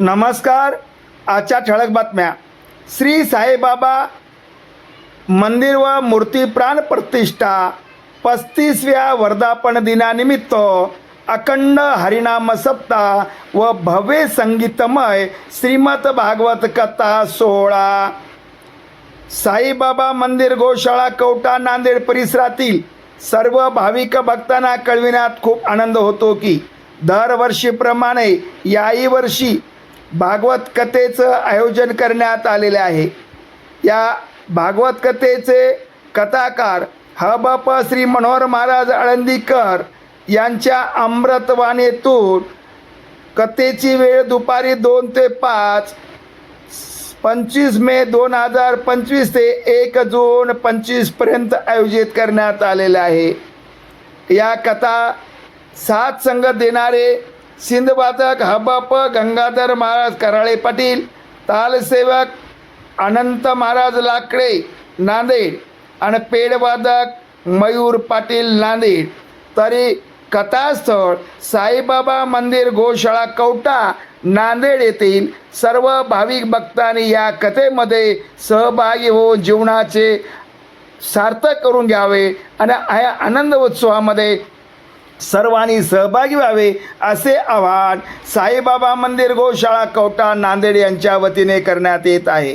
नमस्कार आजच्या ठळक बातम्या. श्री साईबाबा मंदिर व मूर्ती प्राण प्रतिष्ठा पस्तीसव्या वर्धापन दिनानिमित्त अखंड हरिनाम सप्ताह व भव्य संगीतमय श्रीमद भागवत कथा सोहळा. साईबाबा मंदिर गोशाळा कवटा नांदेड परिसरातील सर्व भाविक भक्तांना कळविण्यात खूप आनंद होतो की दरवर्षीप्रमाणे याही वर्षी भागवत कथेचं आयोजन करण्यात आलेले आहे. या भागवत कथेचे कथाकार हबप श्री मनोहर महाराज आळंदीकर यांच्या अमृतवाणीतून कथेची वेळ दुपारी दोन ते पाच पंचवीस मे दोन हजार पंचवीस ते एक जून पंचवीसपर्यंत आयोजित करण्यात आलेलं आहे. या कथा सात संगत देणारे सिंधवादक हबप गंगाधर महाराज कराळे पाटील तालसेवक अनंत महाराज लाकडे नांदेड आणि पेडवादक मयूर पाटील नांदेड. तरी कथास्थळ साईबाबा मंदिर गोशाळा कवटा नांदेड येथील सर्व भाविक भक्तांनी या कथेमध्ये सहभागी होऊन जीवनाचे सार्थक करून घ्यावे आणि या आनंद उत्सवामध्ये सर्वांनी सहभागी व्हावे असे आवाहन साईबाबा मंदिर गोशाळा कवटा नांदेड यांच्या वतीने करण्यात येत आहे.